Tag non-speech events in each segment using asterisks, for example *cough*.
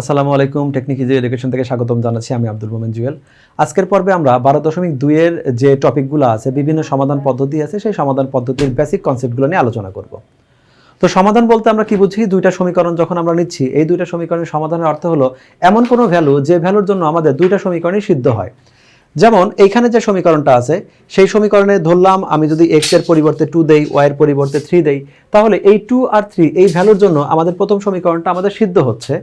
আসসালামু আলাইকুম technique easy education থেকে স্বাগতম জানাচ্ছি আমি আব্দুল মোমেন জুয়েল। আজকের পর্বে আমরা বারো দশমিক দুইয়ের যে টপিকগুলো আছে, বিভিন্ন সমাধান পদ্ধতি আছে, সেই সমাধান পদ্ধতির বেসিক কনসেপ্টগুলো নিয়ে আলোচনা করব। তো সমাধান বলতে আমরা কি বুঝি? দুইটা সমীকরণ যখন আমরা নিচ্ছি, এই দুইটা সমীকরণের সমাধানের অর্থ হলো এমন কোনো ভ্যালু যে ভ্যালুর জন্য আমাদের দুইটা সমীকরণই সিদ্ধ হয়। যেমন এইখানে যে সমীকরণটা আছে, সেই সমীকরণে ধরলাম আমি যদি এক্সের পরিবর্তে টু দেই ওয়াই এর পরিবর্তে থ্রি দেই, তাহলে এই টু আর থ্রি এই ভ্যালুর জন্য আমাদের প্রথম সমীকরণটা আমাদের সিদ্ধ হচ্ছে।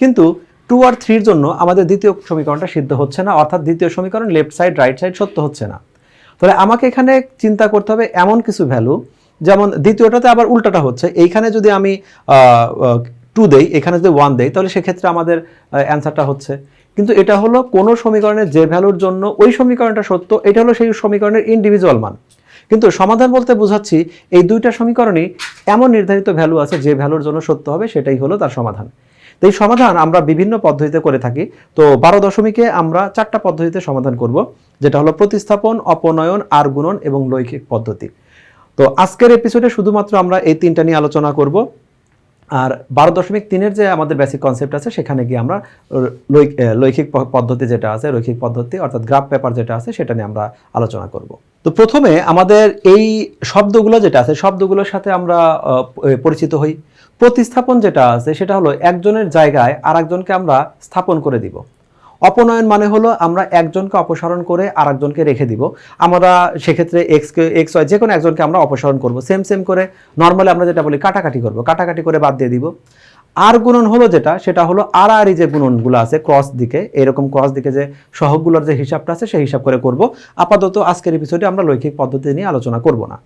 কিন্তু টু আর থ্রির জন্য আমাদের দ্বিতীয় সমীকরণটা সিদ্ধ হচ্ছে না, অর্থাৎ দ্বিতীয় সমীকরণ লেফট সাইড রাইট সাইড সত্য হচ্ছে না। তাহলে আমাকে এখানে চিন্তা করতে হবে এমন কিছু ভ্যালু যেমন দ্বিতীয়টাতে আবার উল্টাটা হচ্ছে, এইখানে যদি আমি টু দেই, এখানে যদি ওয়ান দেই, তাহলে সেক্ষেত্রে আমাদের অ্যান্সারটা হচ্ছে। কিন্তু এটা হলো কোনো সমীকরণের যে ভ্যালুর জন্য ওই সমীকরণটা সত্য, এটা হলো সেই সমীকরণের ইন্ডিভিজুয়াল মান। কিন্তু সমাধান বলতে বোঝাচ্ছি, এই দুইটা সমীকরণই এমন নির্ধারিত ভ্যালু আছে যে ভ্যালুর জন্য সত্য হবে, সেটাই হলো তার সমাধান। তো এই সমাধান আমরা বিভিন্ন পদ্ধতিতে করে থাকি। তো বারো দশমিকে আমরা চারটা পদ্ধতিতে সমাধান করব, যেটা হলো প্রতিস্থাপন, অপনয়ন আর গুণন এবং লৈখিক পদ্ধতি। তো আজকের এপিসোডে শুধুমাত্র আমরা এই তিনটা নিয়ে আলোচনা করব। আর বারো দশমিক তিনের যে আমাদের বেসিক কনসেপ্ট আছে, সেখানে গিয়ে আমরা লৈখিক পদ্ধতি যেটা আছে, রৈখিক পদ্ধতি, অর্থাৎ গ্রাফ পেপার যেটা আছে, সেটা নিয়ে আমরা আলোচনা করব। তো প্রথমে আমাদের এই শব্দগুলো যেটা আছে, শব্দগুলোর সাথে আমরা পরিচিত হই। প্রতিস্থাপন যেটা আছে, সেটা হলো একজনের জায়গায় আর একজনকে আমরা স্থাপন করে দিব। অপনয়ন মানে হলো আমরা একজনকে অপসারণ করে আরেকজনকে রেখে দিব। আমরা সেক্ষেত্রে এক্সকে এক্স ওয়াই যে কোনো একজনকে আমরা অপসারণ করব। সেম সেম করে নর্মালি আমরা যেটা বলি কাটাকাটি করব। কাটাকাটি করে বাদ দিয়ে দিব। আর গুণন হলো যেটা, সেটা হলো আর যে গুণনগুলো আছে ক্রস দিকে, এরকম ক্রস দিকে যে সহগগুলোর যে হিসাবটা আছে, সেই হিসাব করে করব। আপাতত আজকের এপিসোডে আমরা লৈখিক পদ্ধতি নিয়ে আলোচনা করব না।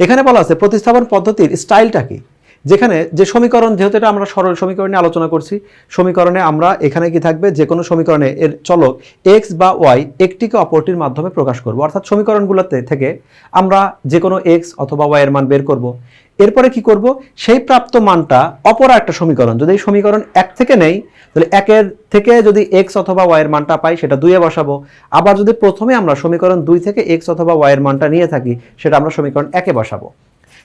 এখানে বলা আছে প্রতিস্থাপন পদ্ধতির স্টাইলটা কি? যেখানে যে সমীকরণ, যেহেতু এটা আমরা সরল সমীকরণে আলোচনা করছি, সমীকরণে আমরা এখানে কি থাকবে? যে কোনো সমীকরণে এর চলক এক্স বা ওয়াই একটিকে অপরটির মাধ্যমে প্রকাশ করব। অর্থাৎ সমীকরণগুলোতে থেকে আমরা যে কোনো এক্স অথবা ওয়াই এর মান বের করব। এরপরে কি করব? সেই প্রাপ্ত মানটা অপর একটা সমীকরণ, যদি এই সমীকরণ এক থেকে নেই, তাহলে একের থেকে যদি এক্স অথবা ওয়াই এর মানটা পাই, সেটা দুইয়ে বসাবো। আবার যদি প্রথমে আমরা সমীকরণ দুই থেকে এক্স অথবা ওয়াই এর মানটা নিয়ে থাকি, সেটা আমরা সমীকরণ একে বসাবো।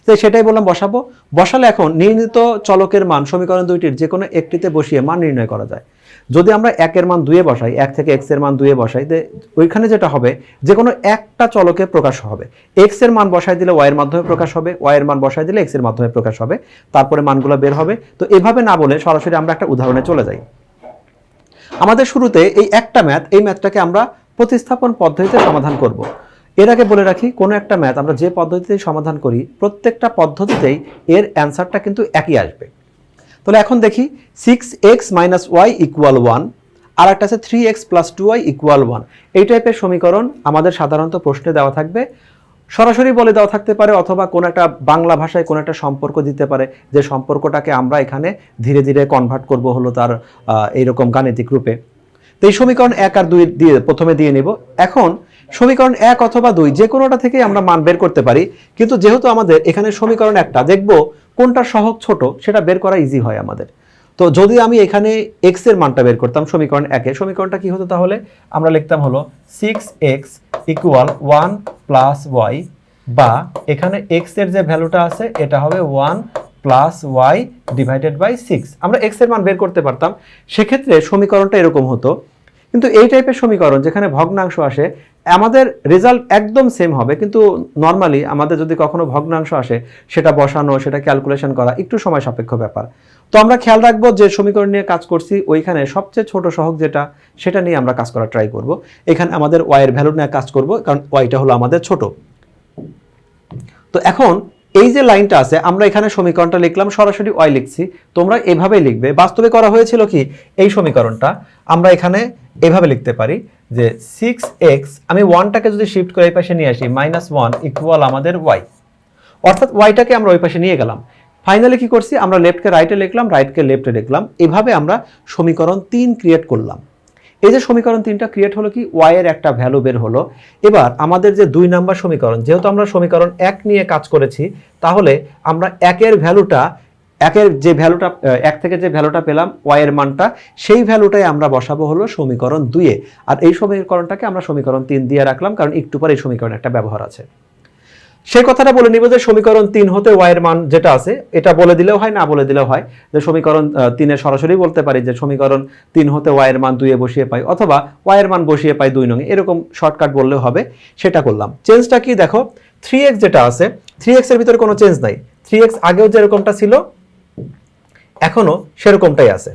তো সেটাই বললাম, বসাবো। বসালে এখন নির্ণীত চলকের মান সমীকরণ দুইটির যে কোনো একটিতে বসিয়ে মান নির্ণয় করা যায়। যদি আমরা একের মান দুয়ে বসাই, এক থেকে এক্সের মান দুয়ে বসাই ওইখানে যেটা হবে যে কোনো একটা চলকে প্রকাশ হবে। এক্সের মান বসাই দিলে ওয়াই এর মাধ্যমে প্রকাশ হবে, ওয়াই এর মান বসাই দিলে এক্সের মাধ্যমে প্রকাশ হবে, তারপরে মানগুলো বের হবে। তো এভাবে না বলে সরাসরি আমরা একটা উদাহরণে চলে যাই। আমাদের শুরুতে এই একটা ম্যাথ এই ম্যাথটাকে আমরা প্রতিস্থাপন পদ্ধতিতে সমাধান করব। এর আগে বলে রাখি, কোনো একটা ম্যাথ আমরা যে পদ্ধতিতে সমাধান করি, প্রত্যেকটা পদ্ধতিতেই এর অ্যান্সারটা কিন্তু একই আসবে। তাহলে এখন দেখি six x minus y equal one আর একটা আছে three x plus two y equal one এই টাইপের সমীকরণ আমাদের সাধারণত প্রশ্নে দেওয়া থাকবে। সরাসরি বলে দেওয়া থাকতে পারে অথবা কোনো একটা বাংলা ভাষায় কোনো একটা সম্পর্ক দিতে পারে, যে সম্পর্কটাকে আমরা এখানে ধীরে ধীরে কনভার্ট করব হলো তার এইরকম গাণিতিক রূপে। তো এই সমীকরণ এক আর দুই দিয়ে প্রথমে দিয়ে নেব। এখন সমীকরণ এক অথবা দুই, যে কোনোটা থেকে আমরা মান বের করতে পারি। কিন্তু যেহেতু আমাদের এখানে সমীকরণ একটা, দেখব কোনটা সহগ ছোট, সেটা বের করা ইজি হয় আমাদের। তো যদি আমি এখানে এক্সের মানটা বের করতাম সমীকরণ একে, সমীকরণটা কি হতো তাহলে? আমরা লিখতাম হলো six x equal one plus y বা এখানে এক্সের যে ভ্যালুটা আছে, এটা হবে one plus y divided by six আমরা এক্সের মান বের করতে পারতাম। সেক্ষেত্রে সমীকরণটা এরকম হতো। কিন্তু এই টাইপের সমীকরণ যেখানে ভগ্নাংশ আসে, আমাদের রেজাল্ট একদম সেম হবে। কিন্তু নর্মালি আমাদের যদি কখনো ভগ্নাংশ আসে, সেটা বসানো, সেটা ক্যালকুলেশন করা একটু সময় সাপেক্ষ ব্যাপার। তো আমরা খেয়াল রাখব যে সমীকরণ নিয়ে কাজ করছি, ওইখানে সবচেয়ে ছোট সহগ যেটা, সেটা নিয়ে আমরা কাজ করা ট্রাই করব। এখানে আমাদের ওয়াইয়ের ভ্যালু নিয়ে কাজ করব, কারণ ওয়াইটা হলো আমাদের ছোট। তো এখন এই যে লাইনটা আছে, আমরা এখানে সমীকরণটা লিখলাম, সরাসরি ওয়াই লিখছি। তোমরা এভাবেই লিখবে। বাস্তবে করা হয়েছিল কি? এই সমীকরণটা আমরা এখানে এভাবে লিখতে পারি যে সিক্স এক্স আমি ওয়ানটাকে যদি শিফট করে এই পাশে নিয়ে আসি মাইনাস ওয়ান ইকুয়াল আমাদের ওয়াই অর্থাৎ ওয়াইটাকে আমরা ওই পাশে নিয়ে গেলাম। ফাইনালি কি করছি? আমরা লেফটকে রাইটে লিখলাম রাইটকে লেফটে লিখলাম। এভাবে আমরা সমীকরণ তিন ক্রিয়েট করলাম। এই যে সমীকরণ তিনটা ক্রিয়েট হলো কি? ওয়াই এর একটা ভ্যালু বের হলো। এবার আমাদের যে দুই নাম্বার সমীকরণ, যেহেতু আমরা সমীকরণ এক নিয়ে কাজ করেছি, তাহলে আমরা একের ভ্যালুটা একের যে ভ্যালুটা এক থেকে যে ভ্যালুটা পেলাম ওয়াই এর মানটা, সেই ভ্যালুটাই আমরা বসাবো হলো সমীকরণ দুইয়ে আর এই সমীকরণটাকে আমরা সমীকরণ তিন দিয়ে রাখলাম, কারণ একটু পরে এই সমীকরণ একটা ব্যবহার আছে। সে কথাটা বলে নিব যে সমীকরণ তিন হতে ওয়াই এর মান যেটা আছে, এটা বলে দিলেও হয়, না বলে দিলেও হয়, যে সমীকরণ তিনে সরাসরি বলতে পারি যে সমীকরণ তিন হতে ওয়াই এর মান দুইয়ে বসিয়ে পাই, অথবা ওয়াই এর মান বসিয়ে পাই দুই নঙে এরকম শর্টকাট বললেও হবে, সেটা করলাম। চেঞ্জটা কি দেখো থ্রি এক্স যেটা আছে থ্রি এক্সের ভিতরে কোনো চেঞ্জ নাই থ্রি এক্স আগেও যেরকমটা ছিল এখনও সেরকমটাই আছে।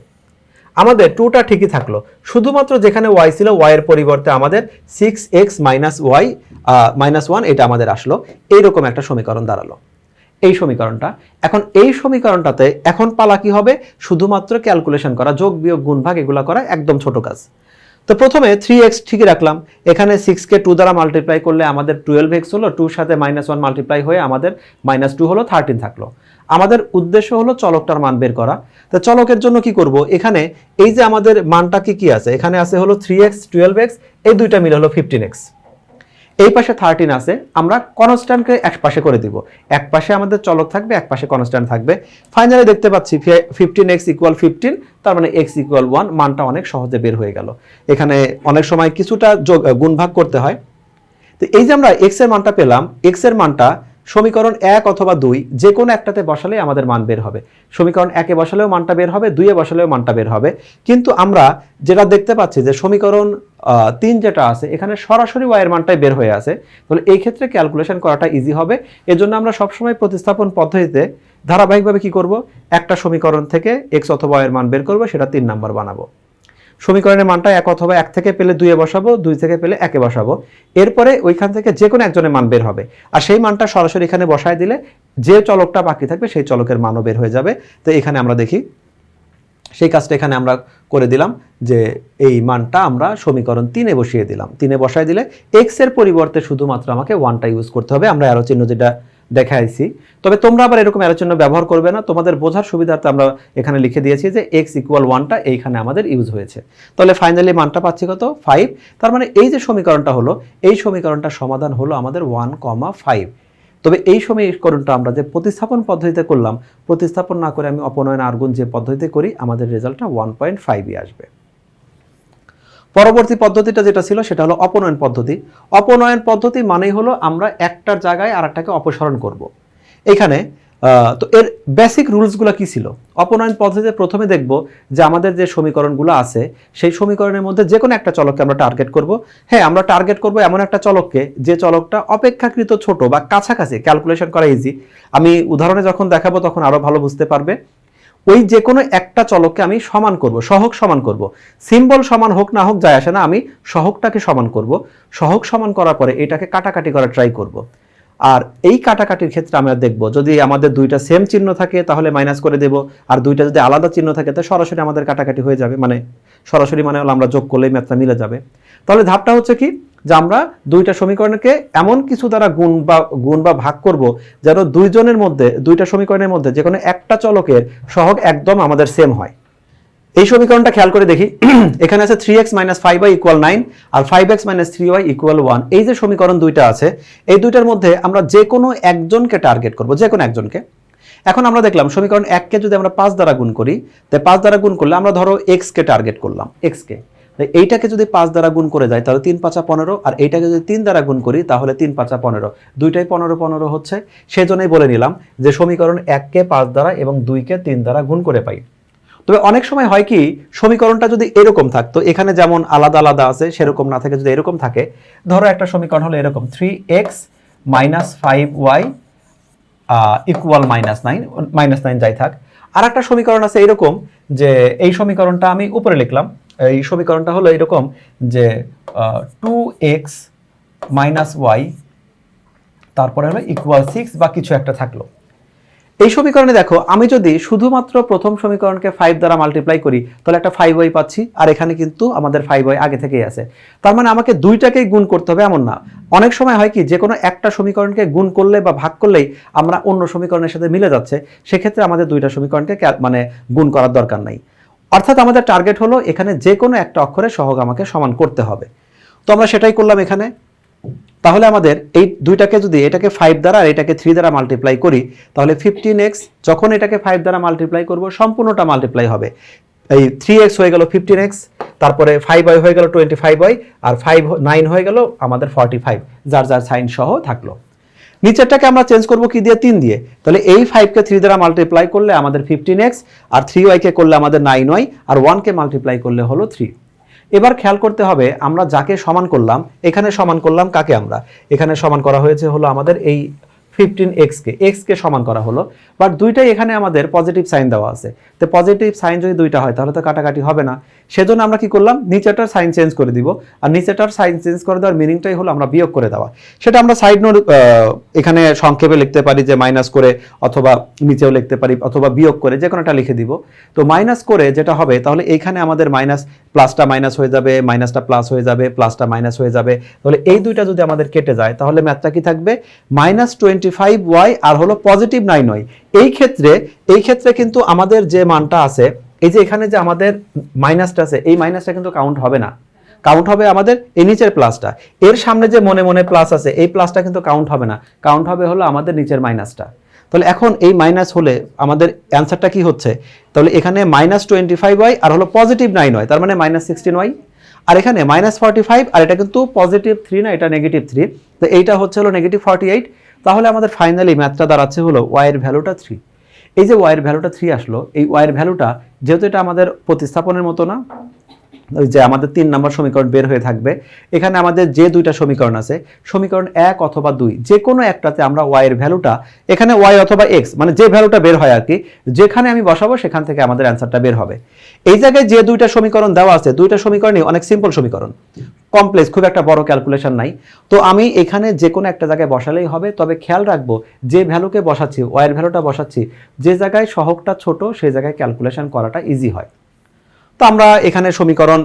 আমাদের টুটা ঠিকই থাকল। শুধুমাত্র যেখানে ওয়াই ছিল ওয়াই এর পরিবর্তে আমাদের six x minus y minus one এটা আমাদের আসলো। এইরকম একটা সমীকরণ দাঁড়াল। এই সমীকরণটা। এখন এই সমীকরণটাতে এখন পালা কি হবে? শুধুমাত্র ক্যালকুলেশন করা, যোগ, বিয়োগ, গুণ, ভাগ এগুলো করা একদম ছোট কাজ। তো প্রথমে থ্রি এক্স ঠিকই রাখলাম। এখানে সিক্সকে টু দ্বারা মাল্টিপ্লাই করলে আমাদের টুয়েলভ এক্স হলো টুর সাথে মাইনাস ওয়ান মাল্টিপ্লাই হয়ে আমাদের মাইনাস টু হলো থার্টিন থাকল। আমাদের উদ্দেশ্য হলো চলকটার মান বের করা। তো চলকের জন্য কি করব? এখানে এই যে আমাদের মানটা কি কি আছে? এখানে আছে হলো থ্রি এক্স টুয়েলভ এক্স এই দুইটা মিলে হলো ফিফটিন এক্স এই পাশে থার্টিন আছে, আমরা কনস্ট্যান্টকে এক পাশে করে দিব। এক পাশে আমাদের চলক থাকবে, এক পাশে কনস্ট্যান্ট থাকবে। ফাইনালি দেখতে পাচ্ছি ফিফটিন এক্স ইকুয়াল ফিফটিন তার মানে এক্স ইকুয়াল ওয়ান মানটা অনেক সহজে বের হয়ে গেল। এখানে অনেক সময় কিছুটা যোগ গুণ ভাগ করতে হয়। তো এই যে আমরা এক্সের মানটা পেলাম এক্সের মানটা সমীকরণ এক অথবা দুই যে কোনো একটাতে বসালেই আমাদের মান বের হবে। সমীকরণ একে বসালেও মানটা বের হবে, দুইয়ে বসালেও মানটা বের হবে। কিন্তু আমরা যেটা দেখতে পাচ্ছি যে সমীকরণ তিন যেটা আছে, এখানে সরাসরি ওয়াইয়ের মানটাই বের হয়ে আছে। তাহলে এই ক্ষেত্রে ক্যালকুলেশন করাটা ইজি হবে। এজন্য আমরা সবসময় প্রতিস্থাপন পদ্ধতিতে ধারাবাহিকভাবে কি করব? একটা সমীকরণ থেকে এক্স অথবা ওয়াইয়ের মান বের করব, সেটা তিন নাম্বার বানাবো। সমীকরণের মানটা এক অথবা এক থেকে পেলে দুইয়ে বসাবো, দুই থেকে পেলে একে বসাবো। এরপরে ওইখান থেকে যে কোনো একজনের মান বের হবে। আর সেই মানটা সরাসরি এখানে বসায় দিলে যে চলকটা বাকি থাকবে সেই চলকের মানও বের হয়ে যাবে। তো এখানে আমরা দেখি, সেই কাজটা এখানে আমরা করে দিলাম যে এই মানটা আমরা সমীকরণ তিনে বসিয়ে দিলাম। তিনে বসায় দিলে এক্সের পরিবর্তে শুধুমাত্র আমাকে ওয়ানটা ইউজ করতে হবে। আমরা অ্যারো চিহ্ন যেটা দেখাইছি। তবে তোমরা আবার এরকম অ্যারো চিহ্ন ব্যবহার করবে না। তোমাদের বোঝার সুবিধার্থে আমরা এখানে লিখে দিয়েছি যে এক্স ইকুয়াল ওয়ানটা এইখানে আমাদের ইউজ হয়েছে। তাহলে ফাইনালি মানটা পাচ্ছি কত? ফাইভ তার মানে এই যে সমীকরণটা হলো, এই সমীকরণটার সমাধান হলো আমাদের ওয়ান কমা ফাইভ তবে এই সমীকরণটা আমরা যে প্রতিস্থাপন পদ্ধতিতে করলাম, প্রতিস্থাপন না করে আমি অপনয়ন আর্গুন যে পদ্ধতিতে করি, আমাদের রেজাল্টটা ওয়ান পয়েন্ট ফাইভই আসবে। পরবর্তী পদ্ধতিটা যেটা ছিল সেটা হলো অপনয়ন পদ্ধতি। অপনয়ন পদ্ধতি মানেই হলো আমরা একটার জায়গায় আরেকটাকে অপসারণ করব। এখানে তো এর বেসিক রুলসগুলো কি ছিল? অপনয়ন পদ্ধতিতে প্রথমে দেখব যে আমাদের যে সমীকরণগুলো আছে, সেই সমীকরণের মধ্যে যে কোনো একটা চলককে আমরা টার্গেট করব। হ্যাঁ আমরা টার্গেট করব এমন একটা চলককে, যে চলকটা অপেক্ষাকৃত ছোট বা কাছাকাছি ক্যালকুলেশন করা ইজি আমি উদাহরণে যখন দেখাবো তখন আরও ভালো বুঝতে পারবে। ওই যে কোনো একটা চলককে আমি সমান করব সহগ সমান করব। সিম্বল সমান হোক না হোক, যায় আসে না, আমি সহগটাকে সমান করব। সহগ সমান করার পরে এটাকে কাটাকাটি করা ট্রাই করব। আর এই কাটাকাটির ক্ষেত্রে আমরা দেখব, যদি আমাদের দুইটা সেম চিহ্ন থাকে, তাহলে মাইনাস করে দেব। আর দুইটা যদি আলাদা চিহ্ন থাকে, তাহলে সরাসরি আমাদের কাটাকাটি হয়ে যাবে। মানে সরাসরি মানে হলো আমরা যোগ করলেই ম্যাথটা মিলে যাবে। তাহলে ধাপটা হচ্ছে কি? যে আমরা দুইটা সমীকরণকে এমন কিছু দ্বারা গুণ বা গুণ বা ভাগ করব যেন দুইজনের মধ্যে, দুইটা সমীকরণের মধ্যে যে কোনো একটা চলকের সহগ একদম আমাদের সেম হয়। এই সমীকরণটা খেয়াল করে দেখি। *clears throat* এখানে আছে three x minus five y equal nine আর five x minus three y equal one এই যে সমীকরণ দুইটা আছে, এই দুইটার মধ্যে আমরা যে কোনো একজনকে টার্গেট করব, যে কোনো একজনকে। এখন আমরা দেখলাম সমীকরণ এককে যদি আমরা পাঁচ দ্বারা গুণ করি তাই পাঁচ দ্বারা গুণ করলে আমরা ধরো এক্স কে টার্গেট করলাম এক্স কে। তাই এইটাকে যদি পাঁচ দ্বারা গুণ করে যায়, তাহলে তিন পাঁচা পনেরো, আর এইটাকে যদি তিন দ্বারা গুণ করি, তাহলে তিন পাঁচা পনেরো। দুইটাই পনেরো পনেরো হচ্ছে। সেজন্যই বলে নিলাম যে সমীকরণ এককে পাঁচ দ্বারা এবং দুইকে তিন দ্বারা গুণ করে পাই। তবে অনেক সময় হয় কি, সমীকরণটা যদি এরকম থাকতো, এখানে যেমন আলাদা আলাদা আছে, সেরকম না থাকে যদি এরকম থাকে, ধরো একটা সমীকরণ হলো এরকম three x minus five y equal minus nine minus nine যাই থাক। আর একটা সমীকরণ আছে এরকম যে, এই সমীকরণটা আমি উপরে লিখলাম। এই সমীকরণটা হলো এরকম যে টু এক্স মাইনাস ওয়াই তারপরে হলো ইকুয়াল সিক্স বা কিছু একটা থাকল। এই সমীকরণে দেখো, আমি যদি শুধুমাত্র প্রথম সমীকরণকে ফাইভ দ্বারা মাল্টিপ্লাই করি, তাহলে একটা ফাইভ ওয়াই পাচ্ছি, আর এখানে কিন্তু আমাদের ফাইভ ওয়াই আগে থেকেই আছে। তার মানে আমাকে দুইটাকেই গুণ করতে হবে এমন না। অনেক সময় হয় কি যে কোনো একটা সমীকরণকে গুণ করলে বা ভাগ করলেই আমরা অন্য সমীকরণের সাথে মিলে যাচ্ছে, সেক্ষেত্রে আমাদের দুইটা সমীকরণকে মানে গুণ করার দরকার নাই। অর্থাৎ আমাদের টার্গেট হলো এখানে যে কোনো একটা অক্ষরে সহগ আমাকে সমান করতে হবে। তো আমরা সেটাই করলাম এখানে। তাহলে আমাদের এই দুইটাকে যদি এটাকে ফাইভ দ্বারা আর এটাকে থ্রি দ্বারা মাল্টিপ্লাই করি, তাহলে ফিফটিন এক্স যখন এটাকে ফাইভ দ্বারা মাল্টিপ্লাই করব, সম্পূর্ণটা মাল্টিপ্লাই হবে। এই থ্রি এক্স হয়ে গেল ফিফটিন এক্স তারপরে ফাইভ ওয়াই হয়ে গেল টোয়েন্টি ফাইভ ওয়াই আর ফাইভ নাইন হয়ে গেল আমাদের ফর্টি ফাইভ যার যার সাইন সহ থাকল। নিচেরটাকে আমরা চেঞ্জ করব কি দিয়ে? তিন দিয়ে। তাহলে এই ফাইভকে থ্রি দ্বারা মাল্টিপ্লাই করলে আমাদের ফিফটিন এক্স আর থ্রি ওয়াইকে করলে আমাদের নাইন ওয়াই আর ওয়ানকে মাল্টিপ্লাই করলে হলো থ্রি এবার খেয়াল করতে হবে, আমরা যাকে সমান করলাম, এখানে সমান করলাম কাকে আমরা? এখানে সমান করা হয়েছে হলো আমাদের এই ফিফটিন এক্সকে এক্সকে সমান করা হলো। বাট দুইটাই এখানে আমাদের পজিটিভ সাইন দেওয়া আছে। তো পজিটিভ সাইন যদি দুইটা হয়, তাহলে তো কাটাকাটি হবে না। সেজন্য আমরা কি করলাম? নিচেটার সাইন চেঞ্জ করে দিব। আর নিচেটার সাইন চেঞ্জ করে দেওয়ার মিনিংটাই হলো আমরা বিয়োগ করে দেওয়া। সেটা আমরা সাইড নোট এখানে সংক্ষেপে লিখতে পারি যে মাইনাস করে অথবা নিচেও লিখতে পারি অথবা বিয়োগ করে যে কোনোটা লিখে দিব। তো মাইনাস করে যেটা হবে, তাহলে এইখানে আমাদের মাইনাস প্লাসটা মাইনাস হয়ে যাবে মাইনাসটা প্লাস হয়ে যাবে প্লাসটা মাইনাস হয়ে যাবে। তাহলে এই দুইটা যদি আমাদের কেটে যায়, তাহলে ম্যাথটা কি থাকবে? মাইনাস টোয়েন্টি ফাইভ ওয়াই আর হলো পজিটিভ নাইন ওয়াই এই ক্ষেত্রে এই ক্ষেত্রে কিন্তু আমাদের যে মানটা আছে এই যে এখানে যে আমাদের মাইনাসটা আছে, এই মাইনাসটা কিন্তু কাউন্ট হবে না। কাউন্ট হবে আমাদের এই নিচের প্লাসটা এর সামনে যে মনে মনে প্লাস আছে, এই প্লাসটা কিন্তু কাউন্ট হবে না। কাউন্ট হবে হলো আমাদের নিচের মাইনাসটা তাহলে এখন এই মাইনাস হলে আমাদের অ্যান্সারটা কি হচ্ছে? তাহলে এখানে মাইনাস টোয়েন্টি ফাইভ ওয়াই আর হলো পজিটিভ নাইন ওয়াই তার মানে মাইনাস সিক্সটিন ওয়াই আর এখানে মাইনাস ফর্টি ফাইভ আর এটা কিন্তু পজিটিভ থ্রি না, এটা নেগেটিভ থ্রি তো এইটা হচ্ছে হলো নেগেটিভ ফর্টি এইট তাহলে আমাদের ফাইনালি ম্যাথটা দাঁড়াচ্ছে হলো ওয়াইয়ের ভ্যালুটা থ্রি এই যে ওয়াইয়ের ভ্যালুটা থ্রি আসলো, এই ওয়াইয়ের ভ্যালুটা যেহেতু এটা আমাদের প্রতিস্থাপনের মতো না ওই যে আমাদের তিন নম্বর সমীকরণ বের হয়ে থাকবে। এখানে আমাদের যে দুইটা সমীকরণ আছে, সমীকরণ এক অথবা দুই যে কোনো একটাতে আমরা ওয়াইয়ের ভ্যালুটা, এখানে ওয়াই অথবা এক্স মানে যে ভ্যালুটা বের হয় আর কি যেখানে আমি বসাবো সেখান থেকে আমাদের অ্যান্সারটা বের হবে। এই জায়গায় যে দুইটা সমীকরণ দেওয়া আছে, দুইটা সমীকরণই অনেক সিম্পল সমীকরণ। কমপ্লেক্স খুব একটা বড় ক্যালকুলেশন নাই। তো আমি এখানে যে কোনো একটা জায়গায় বসালেই হবে, তবে খেয়াল রাখব, যে ভ্যালুকে বসাচ্ছি ওয়াইয়ের ভ্যালুটা বসাচ্ছি, যে জায়গায় সহগটা ছোট সেই জায়গায় ক্যালকুলেশন করাটা ইজি হয়। তো আমরা এখানে সমীকরণ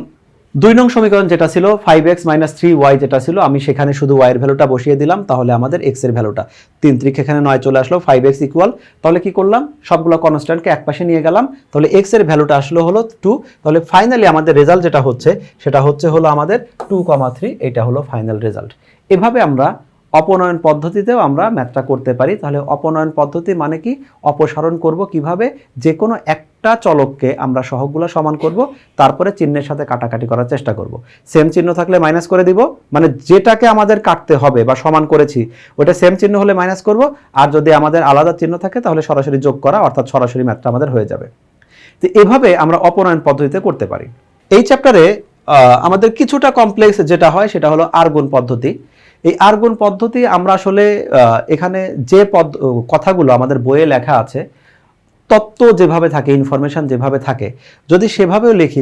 দুই নং সমীকরণ যেটা ছিল five x minus three y যেটা ছিল, আমি সেখানে শুধু ওয়াইয়ের ভ্যালুটা বসিয়ে দিলাম, তাহলে আমাদের এক্সের ভ্যালুটা। তিন ত্রিক এখানে নয় চলে আসলো ফাইভ এক্স ইকুয়াল তাহলে কি করলাম? সবগুলো কনস্ট্যান্টকে এক পাশে নিয়ে গেলাম, তাহলে এক্সের ভ্যালুটা আসলো হলো টু তাহলে ফাইনালি আমাদের রেজাল্ট যেটা হচ্ছে, সেটা হচ্ছে হলো আমাদের টু কমা থ্রি এটা হলো ফাইনাল রেজাল্ট এভাবে আমরা অপনয়ন পদ্ধতিতেও আমরা ম্যাথটা করতে পারি। তাহলে অপনয়ন পদ্ধতি মানে কি? অপসারণ করব কীভাবে? যে কোনো একটা চলককে আমরা সহগগুলো সমান করব, তারপরে চিহ্নের সাথে কাটাকাটি করার চেষ্টা করব। সেম চিহ্ন থাকলে মাইনাস করে দিব মানে যেটাকে আমাদের কাটতে হবে বা সমান করেছি ওটা সেম চিহ্ন হলে মাইনাস করব, আর যদি আমাদের আলাদা চিহ্ন থাকে, তাহলে সরাসরি যোগ করা, অর্থাৎ সরাসরি ম্যাথটা আমাদের হয়ে যাবে। তো এভাবে আমরা অপনয়ন পদ্ধতিতে করতে পারি। এই চ্যাপ্টারে আমাদের কিছুটা কমপ্লেক্স যেটা হয়, সেটা হলো আর্গুন পদ্ধতি। এই আর্গুন পদ্ধতি আমরা আসলে এখানে যে পদ কথাগুলো আমাদের বইয়ে লেখা আছে, তত্ত্ব যেভাবে থাকে ইনফরমেশন যেভাবে থাকে, যদি সেভাবেও লিখি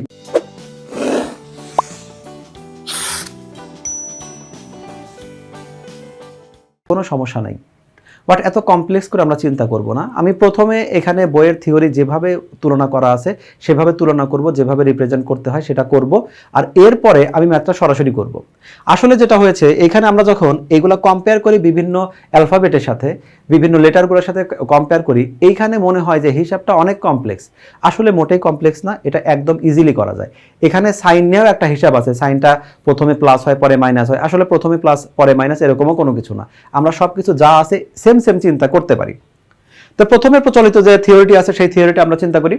কোনো সমস্যা নাই। বাট এত কমপ্লেক্স করে আমরা চিন্তা করব না। আমি প্রথমে এখানে বইয়ের থিওরি যেভাবে তুলনা করা আছে, সেভাবে তুলনা করব, যেভাবে রিপ্রেজেন্ট করতে হয় সেটা করব। আর এরপরে আমি ম্যাথটা সরাসরি করব। আসলে যেটা হয়েছে, এখানে আমরা যখন এগুলো কম্পেয়ার করি বিভিন্ন অ্যালফাবেটের সাথে, বিভিন্ন লেটারগুলোর সাথে কম্পেয়ার করি, এইখানে মনে হয় যে হিসাবটা অনেক কমপ্লেক্স আসলে মোটেই কমপ্লেক্স না, এটা একদম ইজিলি করা যায়। এখানে সাইন নিয়েও একটা হিসাব আছে সাইনটা প্রথমে প্লাস হয়, পরে মাইনাস হয়। আসলে প্রথমে প্লাস পরে মাইনাস এরকমও কোনো কিছু না। আমরা সব কিছু যা আছে সেম সেম চিন্তা করতে পারি। তো প্রথমে প্রচলিত যে থিওরিটি আছে, সেই থিওরিটি আমরা চিন্তা করি।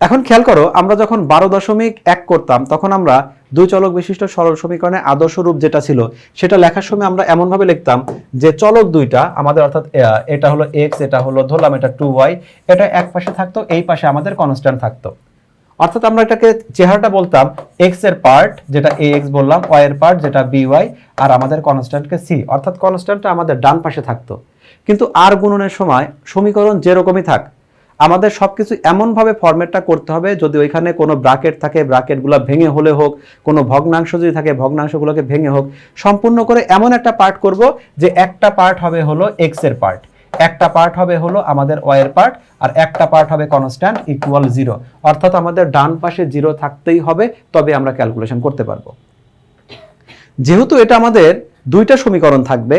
এখন খেয়াল করো, আমরা যখন বারো দশমিক এক করতাম, তখন আমরা দুই চলক বিশিষ্ট সরল সমীকরণের আদর্শ রূপ যেটা ছিল, সেটা লেখার সময় আমরা এমনভাবে লিখতাম যে চলক দুইটা আমাদের অর্থাৎ এটা হলো এক্স এটা হলো ধরলাম এটা টু ওয়াই এটা এক পাশে থাকতো, এই পাশে আমাদের কনস্ট্যান্ট থাকতো। অর্থাৎ আমরা এটাকে চেহারাটা বলতাম এক্সের পার্ট যেটা এ এক্স বললাম ওয়াই এর পার্ট যেটা বি ওয়াই আর আমাদের কনস্ট্যান্টকে সি অর্থাৎ কনস্ট্যান্টটা আমাদের ডান পাশে থাকতো। কিন্তু আর গুণনের সময় সমীকরণ যেরকমই থাক, আমাদের সবকিছু এমনভাবে ফরম্যাটটা করতে হবে, যদি ওইখানে কোনো ব্রাকেট থাকে ব্রাকেটগুলো ভেঙে হলে হোক, কোনো ভগ্নাংশ যদি থাকে, ভগ্নাংশগুলোকে ভেঙে হোক, সম্পূর্ণ করে এমন একটা পার্ট করব যে একটা পার্ট হবে হলো এক্সের পার্ট একটা পার্ট হবে হলো আমাদের ওয়াই এর পার্ট আর একটা পার্ট হবে কনস্ট্যান্ট ইকুয়াল জিরো অর্থাৎ আমাদের ডান পাশে জিরো থাকতেই হবে, তবে আমরা ক্যালকুলেশন করতে পারব। যেহেতু এটা আমাদের দুইটা সমীকরণ থাকবে,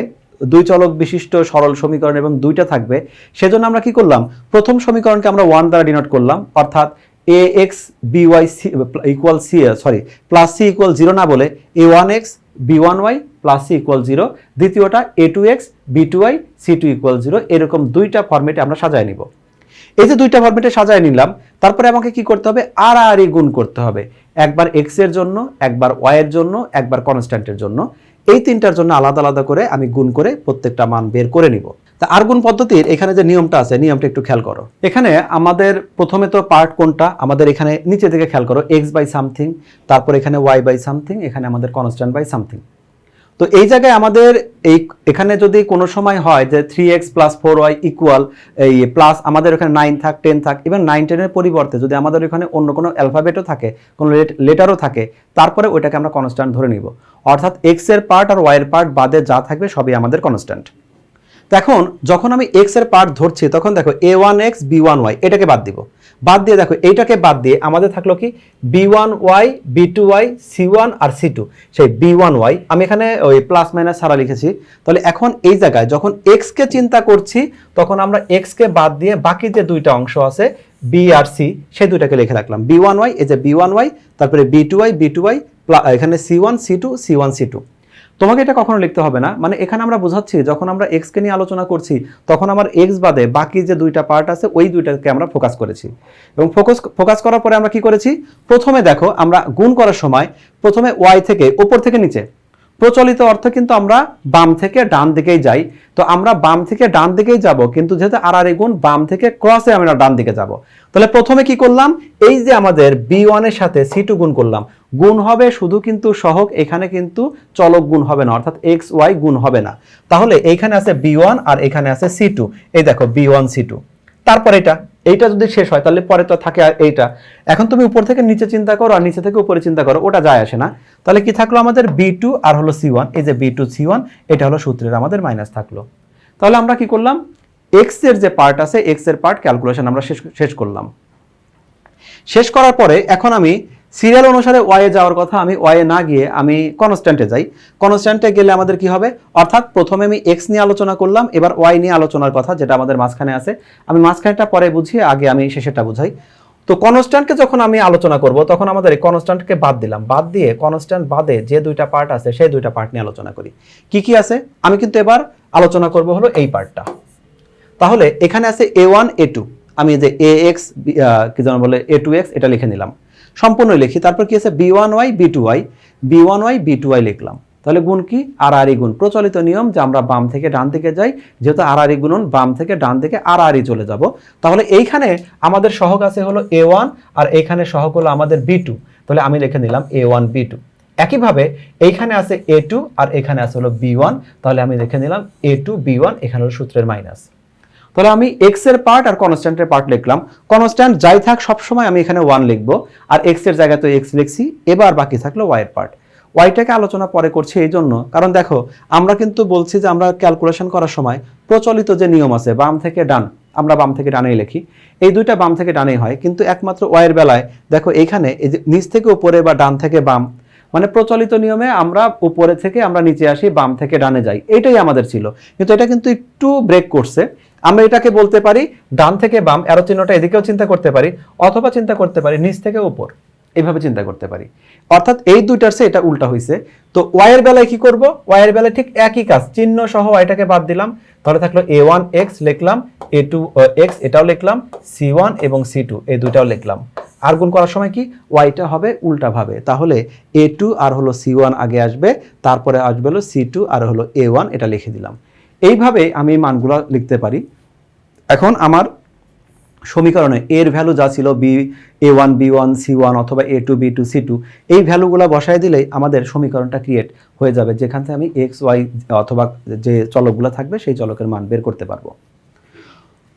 দুই চলক বিশিষ্ট সরল সমীকরণ এবং দুইটা থাকবে, সেজন্য আমরা কি করলাম? প্রথম সমীকরণকে আমরা ওয়ান দ্বারা ডিনোট করলাম, অর্থাৎ a x b y c equal c sorry plus c equal zero না বলে a one x b one y plus c equal zero দ্বিতীয়টা a two x b two y c two equal zero এরকম দুইটা ফর্মেটে আমরা সাজায় নিব। এই যে দুইটা ফরম্যাটে সাজায় নিলাম, তারপরে আমাকে কি করতে হবে? আর আর গুণ করতে হবে। একবার এক্সের জন্য, একবার ওয়াই এর জন্য, একবার কনস্ট্যান্টের জন্য। এই তিনটার জন্য আলাদা আলাদা করে আমি গুণ করে প্রত্যেকটা মান বের করে নিব। তা আর গুণ পদ্ধতির এখানে যে নিয়মটা আছে, নিয়মটা একটু খেয়াল করো। এখানে আমাদের প্রথমে তো পার্ট কোনটা? আমাদের এখানে নিচে থেকে খেয়াল করো এক্স বাই সামথিং তারপর এখানে ওয়াই বাই সামথিং এখানে আমাদের কনস্ট্যান্ট বাই সামথিং তো এই জায়গায় আমাদের এই, এখানে যদি কোনো সময় হয় যে three x plus four y equal এই প্লাস আমাদের এখানে নাইন থাক টেন থাক ইভেন নাইন টেনের পরিবর্তে যদি আমাদের এখানে অন্য কোনো অ্যালফাবেটও থাকে, কোনো লেটারও থাকে, তারপরে ওইটাকে আমরা কনস্ট্যান্ট ধরে নিব। অর্থাৎ এক্সের পার্ট আর ওয়াইয়ের পার্ট বাদে যা থাকবে সবই আমাদের কনস্ট্যান্ট এখন যখন আমি এক্সের পার্ট ধরছি, তখন দেখো a one x b one y এটাকে বাদ দিব। বাদ দিয়ে দেখো, এইটাকে বাদ দিয়ে আমাদের থাকল কি? B one y b two y c one আর সি টু সেই বি ওয়ান ওয়াই আমি এখানে ওই প্লাস মাইনাস ছাড়া লিখেছি। তাহলে এখন এই জায়গায় যখন এক্সকে চিন্তা করছি, তখন আমরা এক্সকে বাদ দিয়ে বাকি যে দুইটা অংশ আছে বি আর সি সেই দুইটাকে লিখে রাখলাম। বি ওয়ান ওয়াই এই যে বি ওয়ান ওয়াই তারপরে b two y b two y এখানে c one c two c one c two তোমাকে এটা কখনো লিখতে হবে না। মানে এখানে আমরা বোঝাচ্ছি, যখন আমরা এক্স কে নিয়ে আলোচনা করছি, তখন আমার এক্স বাদে বাকি যে দুইটা পার্ট আছে, ওই দুইটাকে আমরা ফোকাস করেছি। এবং ফোকাস ফোকাস করার পরে আমরা কি করেছি? প্রথমে দেখো, আমরা গুণ করার সময় প্রথমে ওয়াই থেকে ওপর থেকে নিচে প্রচলিত অর্থ কিন্তু আমরা বাম থেকে ডান দিকেই যাই। তো আমরা বাম থেকে ডান দিকেই যাব, কিন্তু যেহেতু আর আর গুণ, বাম থেকে ক্রসে আমরা ডান দিকে যাব। তাহলে প্রথমে কি করলাম? এই যে আমাদের বি ওয়ানের সাথে সি টু গুণ করলাম। গুণ হবে শুধু কিন্তু সহক এখানে কিন্তু চলক গুণ হবে না, অর্থাৎ এক্স ওয়াই গুণ হবে না। তাহলে এইখানে আছে বি ওয়ান আর এখানে আছে সি টু এই দেখো বি ওয়ান সি টু তারপর এটা। এইটা যদি শেষ হয়, তাহলে পরে তো থাকে এইটা। এখন তুমি উপর থেকে নিচে চিন্তা করো আর নিচে থেকে উপরে চিন্তা করো, ওটা যায় আসে না। তাহলে কি থাকল আমাদের বি টু আর হলো সি ওয়ান এই যে বি টু সি ওয়ান এটা হলো সূত্রের আমাদের মাইনাস থাকল। তাহলে আমরা কি করলাম? এক্সের যে পার্ট আছে এক্সের পার্ট ক্যালকুলেশন আমরা শেষ শেষ করলাম। শেষ করার পরে এখন আমি সিরিয়াল অনুসারে ওয়াইয়ে যাওয়ার কথা আমি ওয়াইয়ে না গিয়ে আমি কনস্ট্যান্টে যাই। কনস্ট্যান্টে গেলে আমাদের কি হবে? অর্থাৎ প্রথমে আমি এক্স নিয়ে আলোচনা করলাম, এবার ওয়াই নিয়ে আলোচনার কথা যেটা আমাদের মাঝখানে আছে। আমি মাঝখানেটা পরে বুঝিয়ে আগে আমি শেষেরটা বুঝাই। তো কনস্ট্যান্টকে যখন আমি আলোচনা করব, তখন আমাদের এই কনস্ট্যান্টকে বাদ দিলাম। বাদ দিয়ে কনস্ট্যান্ট বাদে যে দুইটা পার্ট আছে, সেই দুইটা পার্ট নিয়ে আলোচনা করি। কি কি আছে? আমি কিন্তু এবার আলোচনা করব হলো এই পার্টটা তাহলে এখানে আছে এ ওয়ান এ টু আমি যে এ এক্স কি যেন বলে এ টু এক্স এটা লিখে নিলাম। সম্পূর্ণ লিখি। তারপর কি আছে? B one y b two y b one y b two y লিখলাম। তাহলে গুণ কি? আর আর গুণ। প্রচলিত নিয়ম যে আমরা বাম থেকে ডান দিকে যাই, যেহেতু আর আর গুণন, বাম থেকে ডান দিকে আর আর চলে যাব। তাহলে এইখানে আমাদের সহগ আছে হলো এ ওয়ান আর এইখানে সহগ হলো আমাদের বি টু তাহলে আমি লিখে নিলাম এ ওয়ান বি টু একইভাবে এইখানে আছে এ টু আর এখানে আছে হলো বি ওয়ান তাহলে আমি লিখে নিলাম এ টু বি ওয়ান এখানে হলো সূত্রের মাইনাস। তাহলে আমি এক্সের পার্ট আর কনস্ট্যান্টের পার্ট লিখলাম। কনস্ট্যান্ট যাই থাক, সবসময় আমি এখানে ওয়ান লিখব। আর এক্সের জায়গায় তো এক্স লিখছি। এবার বাকি থাকল ওয়াই এর পার্ট ওয়াইটাকে আলোচনা পরে করছি এই জন্য। কারণ দেখো, আমরা কিন্তু বলছি যে আমরা ক্যালকুলেশন করার সময় প্রচলিত যে নিয়ম আছে, বাম থেকে ডান, আমরা বাম থেকে ডানেই লিখি। এই দুইটা বাম থেকে ডানেই হয়, কিন্তু একমাত্র ওয়াইয়ের বেলায় দেখো এখানে এই যে নিচ থেকে উপরে বা ডান থেকে বাম মানে প্রচলিত নিয়মে আমরা উপরে থেকে আমরা নিচে আসি, বাম থেকে ডানে যাই। এটাই আমাদের ছিল। কিন্তু এটা কিন্তু একটু ব্রেক করছে। আমরা এটাকে বলতে পারি ডান থেকে বাম অ্যারো চিহ্নটা এদিকেও চিন্তা করতে পারি, অথবা চিন্তা করতে পারি নিচ থেকে উপর। এইভাবে চিন্তা করতে পারি। অর্থাৎ এই দুইটার সে এটা উল্টা হয়েছে তো ওয়াইয়ের বেলায় কি করব? ওয়াইয়ের বেলায় ঠিক একই কাজ, চিহ্ন সহ ওয়াইটাকে বাদ দিলাম। তাহলে থাকল এ ওয়ান এক্স লিখলাম এ টু এক্স এটাও লিখলাম সি ওয়ান এবং সি টু এই দুইটাও লিখলাম। আর গুণ করার সময় কি? ওয়াইটা হবে উল্টাভাবে। তাহলে এ টু আর হলো সি ওয়ান আগে আসবে, তারপরে আসবে হলো সি টু আর হলো এ ওয়ান এটা লিখে দিলাম। এইভাবে আমি মানগুলো লিখতে পারি। এখন আমার সমীকরণে এর ভ্যালু যা ছিল b a one b one c one অথবা a two b two c two এই ভ্যালুগুলো বসায় দিলেই আমাদের সমীকরণটা ক্রিয়েট হয়ে যাবে। যেখান থেকে আমি এক্স ওয়াই অথবা যে চলকগুলো থাকবে সেই চলকের মান বের করতে পারব।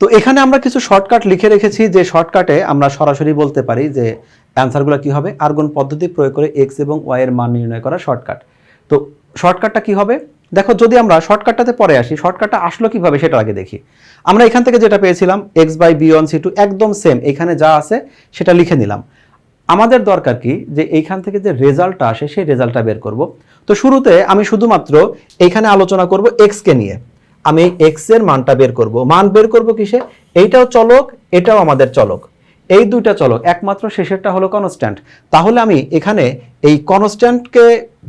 তো এখানে আমরা কিছু শর্টকাট লিখে রেখেছি, যে শর্টকাটে আমরা সরাসরি বলতে পারি যে অ্যান্সারগুলো কী হবে? আর্গন পদ্ধতি প্রয়োগ করে এক্স এবং ওয়াই এর মান নির্ণয় করা শর্টকাট তো শর্টকাটটা কী হবে? দেখো, যদি আমরা শর্টকাটটাতে পরে আসি শর্টকাটটা আসলো কীভাবে সেটা আগে দেখি। আমরা এখান থেকে যেটা পেয়েছিলাম x by b one c two একদম সেম এখানে যা আছে সেটা লিখে নিলাম। আমাদের দরকার কি? যে এইখান থেকে যে রেজাল্টটা আসে, সেই রেজাল্টটা বের করব। তো শুরুতে আমি শুধুমাত্র এইখানে আলোচনা করব এক্সকে নিয়ে। আমি এক্সের মানটা বের করব। মান বের করব কিসে? এইটাও চলক, এটাও আমাদের চলক। এই দুইটা চলক, একমাত্র শেষেরটা হলো কনস্ট্যান্ট তাহলে আমি এখানে এই কনস্ট্যান্টকে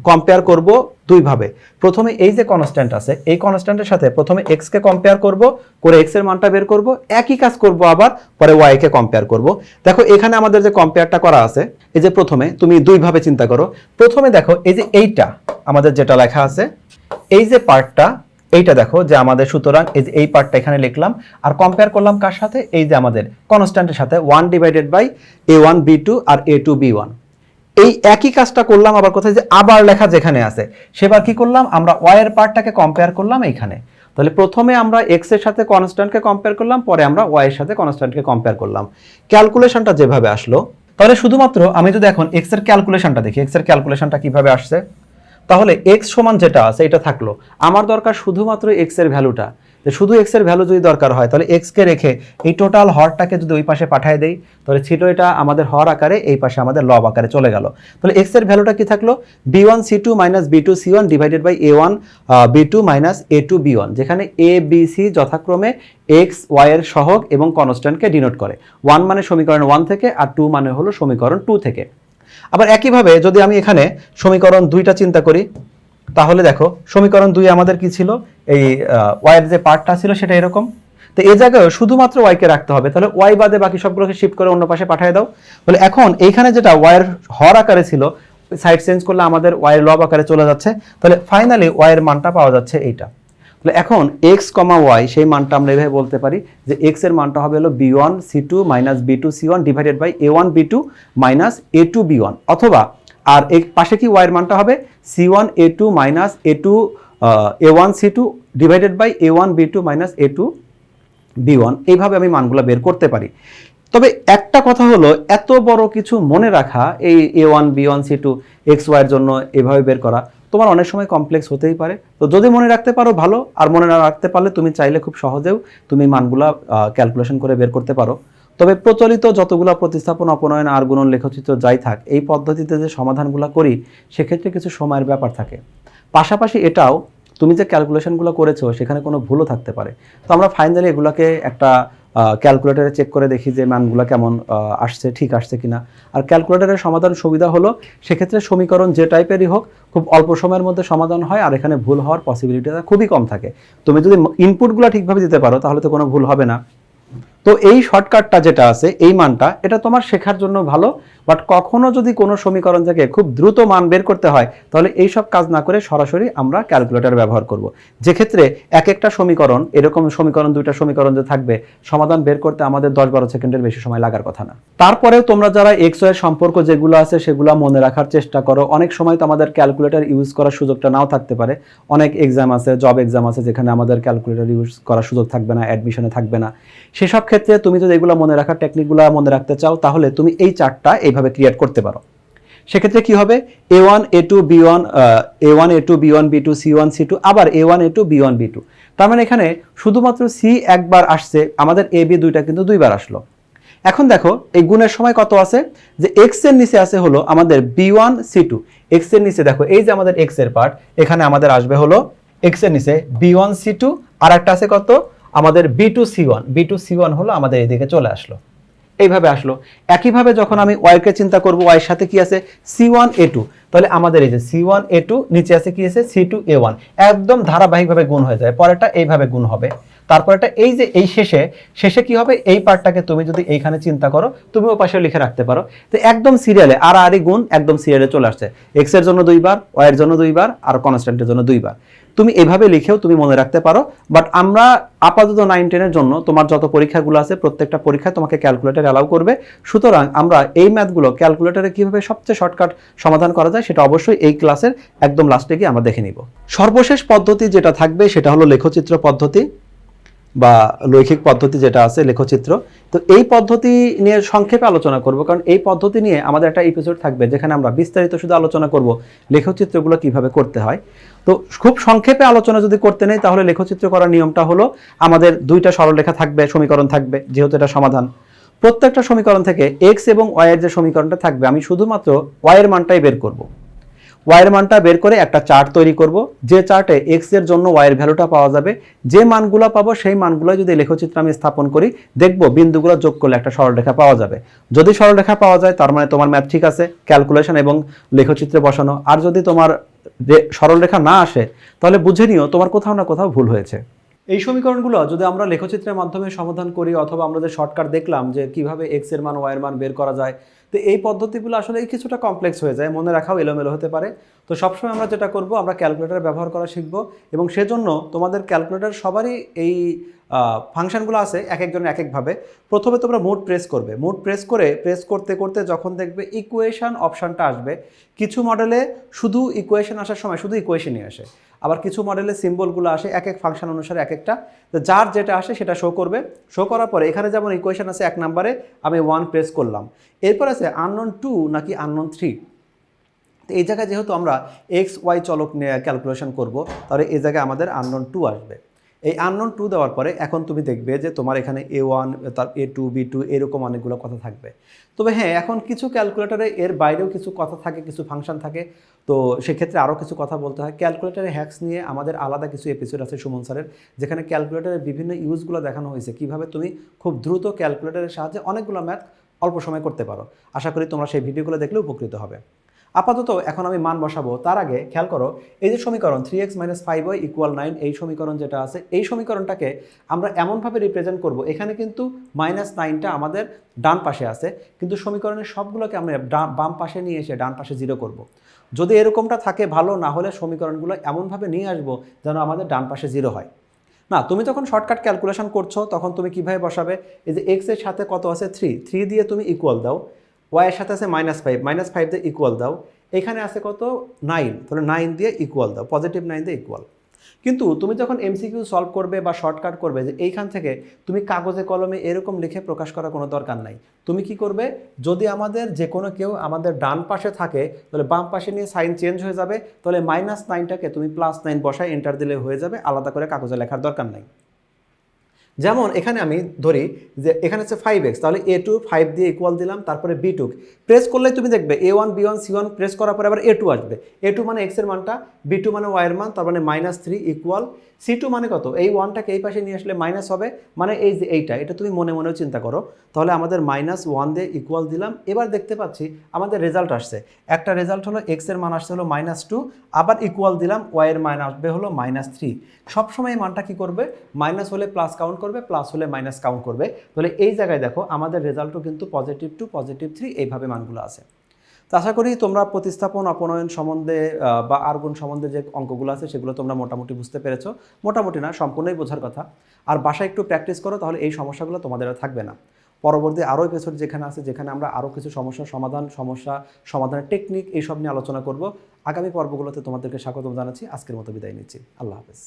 কম্পেয়ার করব দুইভাবে। প্রথমে এই যে কনস্ট্যান্ট আছে, এই কনস্ট্যান্টের সাথে প্রথমে এক্স কে কম্পেয়ার করব, করে এক্সের মানটা বের করব, একই কাজ করব আবার, পরে ওয়াই কে কম্পেয়ার করব। দেখো, এখানে আমাদের যে কম্পেয়ারটা করা আছে, এই যে প্রথমে তুমি দুইভাবে চিন্তা করো। প্রথমে দেখো, এই যে এইটা, আমাদের যেটা লেখা আছে, এই যে পার্টটা এইটা দেখো যে আমাদের, সুতরাং এই যে এই পার্টটা এখানে লিখলাম, আর কম্পেয়ার করলাম কার সাথে? এই যে আমাদের কনস্ট্যান্টের সাথে one divided by a one b two R a two b one এই একই কাজটা করলাম, আবার কোথায়? যে আবার লেখা যেখানে আছে। সেবার কি করলাম? আমরা ওয়াই এর পার্টটাকে কম্পেয়ার করলাম এইখানে। তাহলে প্রথমে আমরা এক্সের সাথে কনস্ট্যান্টকে কম্পেয়ার করলাম, পরে আমরা ওয়াই এর সাথে কনস্ট্যান্টকে কম্পেয়ার করলাম। ক্যালকুলেশনটা যেভাবে আসলো, তাহলে শুধুমাত্র আমি যদি এখন এক্সের ক্যালকুলেশনটা দেখি এক্সের ক্যালকুলেশনটা কীভাবে আসছে? তাহলে এক্স সমান যেটা আছে এটা থাকল। আমার দরকার শুধুমাত্র এক্সের ভ্যালুটা। শুধু এক্সের ভ্যালু যদি দরকার হয়, তাহলে এক্স কে রেখে এই টোটাল হরটাকে যদি ওই পাশে পাঠিয়ে দেই, তাহলে ছিল এটা আমাদের হর আকারে, এই পাশে আমাদের লব আকারে চলে গেল। তাহলে এক্সের ভ্যালুটা কি থাকল? B one c two minus b two c one divided by a one b two minus a two b one যেখানে এ বি সি যথাক্রমে এক্স ওয়াই এর সহগ এবং কনস্ট্যান্টকে ডিনোট করে। ওয়ান মানে সমীকরণ ওয়ান থেকে, আর টু মানে হলো সমীকরণ টু থেকে। আবার একইভাবে যদি আমি এখানে সমীকরণ দুইটা চিন্তা করি, তাহলে দেখো সমীকরণ দুই আমাদের কি ছিল? এই ওয়াইয়ের যে পার্টটা ছিল সেটা এরকম। তো এই জায়গায় শুধুমাত্র ওয়াইকে রাখতে হবে। তাহলে ওয়াই বাদে বাকি সবগুলোকে শিফট করে অন্য পাশে পাঠিয়ে দাও। বলে এখন এইখানে যেটা ওয়াইয়ের হর আকারে ছিল সাইড চেঞ্জ করলে আমাদের ওয়াইয়ের লব আকারে চলে যাচ্ছে। তাহলে ফাইনালি ওয়াইয়ের মানটা পাওয়া যাচ্ছে এইটা। তাহলে এখন এক্স কমা ওয়াই সেই মানটা আমরা এভাবে বলতে পারি যে এক্সের মানটা হবে হলো b one c two minus b two c one divided by a one b two minus a two b one অথবা আর এই পাশে কি ওয়াইয়ের মানটা হবে? C one a two minus a two a one c two divided by a one b two minus a two b one এইভাবে আমি মানগুলো বের করতে পারি। তবে একটা কথা হলো, এত বড় কিছু মনে রাখা এই a one b one c two x ওয়াইয়ের জন্য এভাবে বের করা তোমার অনেক সময় কমপ্লেক্স হতেই পারে। তো যদি মনে রাখতে পারো ভালো, আর মনে না রাখতে পারলে তুমি চাইলে খুব সহজেও তুমি মানগুলা ক্যালকুলেশন করে বের করতে পারো। তবে প্রচলিত যতগুলো প্রতিস্থাপন, অপনয়ন, আর গুণন লেখচিত্র যাই থাক, এই পদ্ধতিতে যে সমাধানগুলো করি, সেক্ষেত্রে কিছু সময়ের ব্যাপার থাকে। পাশাপাশি এটাও, তুমি যে ক্যালকুলেশনগুলো করেছ, সেখানে কোনো ভুলও থাকতে পারে। তো আমরা ফাইনালি এগুলোকে একটা ক্যালকুলেটারে চেক করে দেখি যে মানগুলো কেমন আসছে, ঠিক আসছে কিনা। আর ক্যালকুলেটারের সমাধান সুবিধা হলো, সেক্ষেত্রে সমীকরণ যে টাইপেরই হোক, খুব অল্প সময়ের মধ্যে সমাধান হয় আর এখানে ভুল হওয়ার পসিবিলিটিটা খুবই কম থাকে। তুমি যদি ইনপুটগুলো ঠিকভাবে দিতে পারো, তাহলে তো কোনো ভুল হবে না। তো এই শর্টকাটটা যেটা আছে, এই মানটা, এটা তোমার শেখার জন্য ভালো বাট কখনো যদি কোনো সমীকরণ থেকে খুব দ্রুত মান বের করতে হয়, তাহলে এই সব কাজ না করে সরাসরি আমরা ক্যালকুলেটর ব্যবহার করব। যে ক্ষেত্রে এক একটা সমীকরণ, এরকম সমীকরণ, দুইটা সমীকরণ যে থাকবে, সমাধান বের করতে আমাদের দশ বারো সেকেন্ডের বেশি সময় লাগার কথা না। তারপরেও তোমরা যারা এক্স ওয়ের সম্পর্ক যেগুলো আছে, সেগুলো মনে রাখার চেষ্টা করো। অনেক সময় তো আমাদের ক্যালকুলেটর ইউজ করার সুযোগটা নাও থাকতে পারে। অনেক এক্সাম আছে জব এক্সাম আছে, যেখানে আমাদের ক্যালকুলেটর ইউজ করার সুযোগ থাকবে না অ্যাডমিশনে থাকবে না। সেসব ক্ষেত্রে তুমি যদি এগুলো মনে রাখার টেকনিকগুলো মনে রাখতে চাও, তাহলে তুমি এই চার্টটা এইভাবে ক্রিয়েট করতে পারো। সেক্ষেত্রে কি হবে? A one a two b one a one a two b one b two c one c two আবার a one a two b one b two তার মানে এখানে শুধুমাত্র সি একবার আসছে, আমাদের এ বি দুইটা কিন্তু দুইবার আসলো। এখন দেখো, এই গুণের সময় কত আছে? যে এক্সের নিচে আছে হলো আমাদের বি ওয়ান সি টু এক্সের নিচে দেখো, এই যে আমাদের এক্সের পার্ট এখানে আমাদের আসবে হলো এক্সের নিচে বি ওয়ান সি টু আর একটা আছে কত? আমাদের b two c one b two c one হলো আমাদের এদিকে চলে আসলো। এইভাবে আসলো। একইভাবে যখন আমি ওয়াইকে চিন্তা করব ওয়াইয়ের সাথে কি আছে? সি ওয়ান এ টু তাহলে আমাদের এই যে সি ওয়ান এ টু নিচে আছে কি আছে? সি টু এ ওয়ান একদম ধারাবাহিকভাবে গুণ হয়ে যায়। পরেরটা এইভাবে গুণ হবে। তারপরেটা এই যে এই শেষে শেষে কি হবে? এই পার্টটাকে তুমি যদি এইখানে চিন্তা করো, তুমি ও পাশে লিখে রাখতে পারো। তো একদম সিরিয়ালে আর আরই গুণ একদম সিরিয়ালে চলে আসছে। এক্সের জন্য দুইবার ওয়াই এর জন্য দুইবার, আর কনস্ট্যান্টের জন্য দুইবার। তুমি এভাবে লিখেও তুমি মনে রাখতে পারো বাট আমরা আপাতত নাইন টেনের জন্য তোমার যত পরীক্ষাগুলো আছে, প্রত্যেকটা পরীক্ষায় তোমাকে ক্যালকুলেটর অ্যালাউ করবে। সুতরাং আমরা এই ম্যাথগুলো ক্যালকুলেটরে কীভাবে সবচেয়ে শর্টকাট সমাধান করা যায়, সেটা অবশ্যই এই ক্লাসের একদম লাস্টে গিয়ে আমরা দেখে নিব। সর্বশেষ পদ্ধতি যেটা থাকবে, সেটা হলো লেখচিত্র পদ্ধতি বা লৈখিক পদ্ধতি যেটা আছে, লেখচিত্র। তো এই পদ্ধতি নিয়ে সংক্ষেপে আলোচনা করব, কারণ এই পদ্ধতি নিয়ে আমাদের একটা এপিসোড থাকবে, যেখানে আমরা বিস্তারিত শুধু আলোচনা করব লেখচিত্রগুলো কীভাবে করতে হয়। তো খুব সংক্ষেপে আলোচনা যদি করতে নেই, তাহলে লেখচিত্র করার নিয়মটা হলো আমাদের দুইটা সরলরেখা থাকবে, সমীকরণ থাকবে, যেহেতু এটা সমাধান। প্রত্যেকটা সমীকরণ থেকে এক্স এবং ওয়াইয়ের যে সমীকরণটা থাকবে, আমি শুধুমাত্র ওয়াইয়ের মানটাই বের করব। ওয়াইয়ের মানটা বের করে একটা চার্ট তৈরি করব, যে চার্টে এক্সের জন্য ওয়াইয়ের ভ্যালুটা পাওয়া যাবে। যে মানগুলো পাবো, সেই মানগুলো যদি লেখচিত্র আমি স্থাপন করি, দেখব বিন্দুগুলো যোগ করলে একটা সরলরেখা পাওয়া যাবে। যদি সরলরেখা পাওয়া যায়, তার মানে তোমার ম্যাথ ঠিক আছে ক্যালকুলেশন এবং লেখচিত্রে বসানো। আর যদি তোমার সরলরেখা না আসে, তাহলে বুঝে নিও তোমার কোথাও না কোথাও ভুল হয়েছে। এই সমীকরণগুলো যদি আমরা লেখচিত্রের মাধ্যমে সমাধান করি অথবা আমরা যে শর্টকাট দেখলাম যে কীভাবে এক্সের মান ওয়াই এর মান বের করা যায়, তো এই পদ্ধতিগুলো আসলে কিছুটা কমপ্লেক্স হয়ে যায়, মনে রাখাও এলোমেলো হতে পারে। তো সবসময় আমরা যেটা করব, আমরা ক্যালকুলেটর ব্যবহার করা শিখব এবং সেজন্য তোমাদের ক্যালকুলেটর সবারই এই ফাংশনগুলো আছে এক একজনের এক একভাবে প্রথমে তোমরা মোড প্রেস করবে। মোড প্রেস করে, প্রেস করতে করতে যখন দেখবে ইকুয়েশান অপশানটা আসবে, কিছু মডেলে শুধু ইকুয়েশন আসার সময় শুধু ইকুয়েশনই আসে। আবার কিছু মডেলে সিম্বলগুলো আসে, এক এক ফাংশন অনুসারে এক একটা। যার যেটা আসে সেটা শো করবে। শো করার পরে এখানে যেমন ইকুয়েশন আছে এক নাম্বারে আমি ওয়ান প্রেস করলাম। এরপর আছে আননোন টু নাকি আননোন থ্রি তো এই জায়গায় যেহেতু আমরা এক্স ওয়াই চলক নিয়ে ক্যালকুলেশন করব, তাহলে এই জায়গায় আমাদের আননোন টু আসবে। এই আননোন টু দেওয়ার পরে এখন তুমি দেখবে যে তোমার এখানে এ ওয়ান তার এ টু বি টু এরকম অনেকগুলো কথা থাকবে। তবে হ্যাঁ এখন কিছু ক্যালকুলেটারে এর বাইরেও কিছু কথা থাকে, কিছু ফাংশন থাকে। তো সেক্ষেত্রে আরও কিছু কথা বলতে হয়। ক্যালকুলেটারে হ্যাক্স নিয়ে আমাদের আলাদা কিছু এপিসোড আছে সুমন স্যারের, যেখানে ক্যালকুলেটারের বিভিন্ন ইউজগুলো দেখানো হয়েছে। কীভাবে তুমি খুব দ্রুত ক্যালকুলেটারের সাহায্যে অনেকগুলো ম্যাথ অল্প সময় করতে পারো। আশা করি তোমরা সেই ভিডিওগুলো দেখলে উপকৃত হবে। আপাতত এখন আমি মান বসাবো। তার আগে খেয়াল করো, এই যে সমীকরণ three x minus five y equal nine এই সমীকরণ যেটা আছে, এই সমীকরণটাকে আমরা এমনভাবে রিপ্রেজেন্ট করব, এখানে কিন্তু মাইনাস নাইনটা আমাদের ডান পাশে আছে, কিন্তু সমীকরণের সবগুলোকে আমরা বাম পাশে নিয়ে এসে ডান পাশে জিরো করব। যদি এরকমটা থাকে ভালো, না হলে সমীকরণগুলো এমনভাবে নিয়ে আসব যেন আমাদের ডান পাশে জিরো হয়। না, তুমি যখন শর্টকাট ক্যালকুলেশন করছ, তখন তুমি কীভাবে বসাবে? এই যে এক্সের সাথে কত আছে? থ্রি থ্রি দিয়ে তুমি ইকুয়াল দাও। ওয়াই এর সাথে আছে মাইনাস ফাইভ মাইনাস ফাইভ দিয়ে ইকুয়াল দাও। এখানে আছে কত? নাইন তাহলে নাইন দিয়ে ইকুয়াল দাও পজিটিভ নাইন দিয়ে ইকুয়াল কিন্তু তুমি যখন এমসিকিউ সলভ করবে বা শর্টকাট করবে যে এইখান থেকে তুমি কাগজে কলমে এরকম লিখে প্রকাশ করার কোনো দরকার নাই। তুমি কি করবে? যদি আমাদের যে কোনো কেউ আমাদের ডান পাশে থাকে, তাহলে বাম পাশে নিয়ে সাইন চেঞ্জ হয়ে যাবে। তাহলে মাইনাস নাইনটাকে তুমি প্লাস নাইন বসায় এন্টার দিলে হয়ে যাবে, আলাদা করে কাগজে লেখার দরকার নাই। যেমন এখানে আমি ধরি যে এখানে হচ্ছে ফাইভ এক্স তাহলে এ টু ফাইভ দিয়ে ইকুয়াল দিলাম, তারপরে বি টু প্রেস করলে তুমি দেখবে a one b one c one press করার পরে আবার এ টু আসবে। এ টু মানে এক্সের মানটা বি টু মানে ওয়াইয়ের মান, তার মানে minus three equal c two মানে কত? এই ওয়ানটাকে এই পাশে নিয়ে আসলে মাইনাস হবে। মানে এই যে এইটা, এটা তুমি মনে মনেও চিন্তা করো। তাহলে আমাদের মাইনাস ওয়ান দিয়ে ইকুয়াল দিলাম। এবার দেখতে পাচ্ছি আমাদের রেজাল্ট আসছে। একটা রেজাল্ট হলো এক্সের মান আসছে হলো মাইনাস টু আবার ইকুয়াল দিলাম ওয়াইয়ের মান আসবে হলো মাইনাস থ্রি সবসময় মানটা কী করবে? মাইনাস হলে প্লাস কাউন্ট করবে প্লাস হলে মাইনাস কাউন্ট করবে। তাহলে এই জায়গায় দেখো, আমাদের রেজাল্টও কিন্তু পজিটিভ টু পজিটিভ থ্রি এইভাবে মানগুলো আছে। তো আশা করি তোমরা প্রতিস্থাপন, অপনয়ন সম্বন্ধে বা আর্গুন সম্বন্ধে যে অঙ্কগুলো আছে সেগুলো তোমরা মোটামুটি বুঝতে পেরেছ। মোটামুটি না, সম্পূর্ণই বোঝার কথা। আর বাসায় একটু প্র্যাকটিস করো, তাহলে এই সমস্যাগুলো তোমাদের আর থাকবে না। পরবর্তী আরও এপিসোড যেখানে আছে, যেখানে আমরা আরও কিছু সমস্যার সমাধান, সমস্যা, সমাধানের টেকনিক এইসব নিয়ে আলোচনা করব। আগামী পর্বগুলোতে তোমাদেরকে স্বাগতম জানাচ্ছি। আজকের মতো বিদায় নিচ্ছি। আল্লাহ হাফেজ।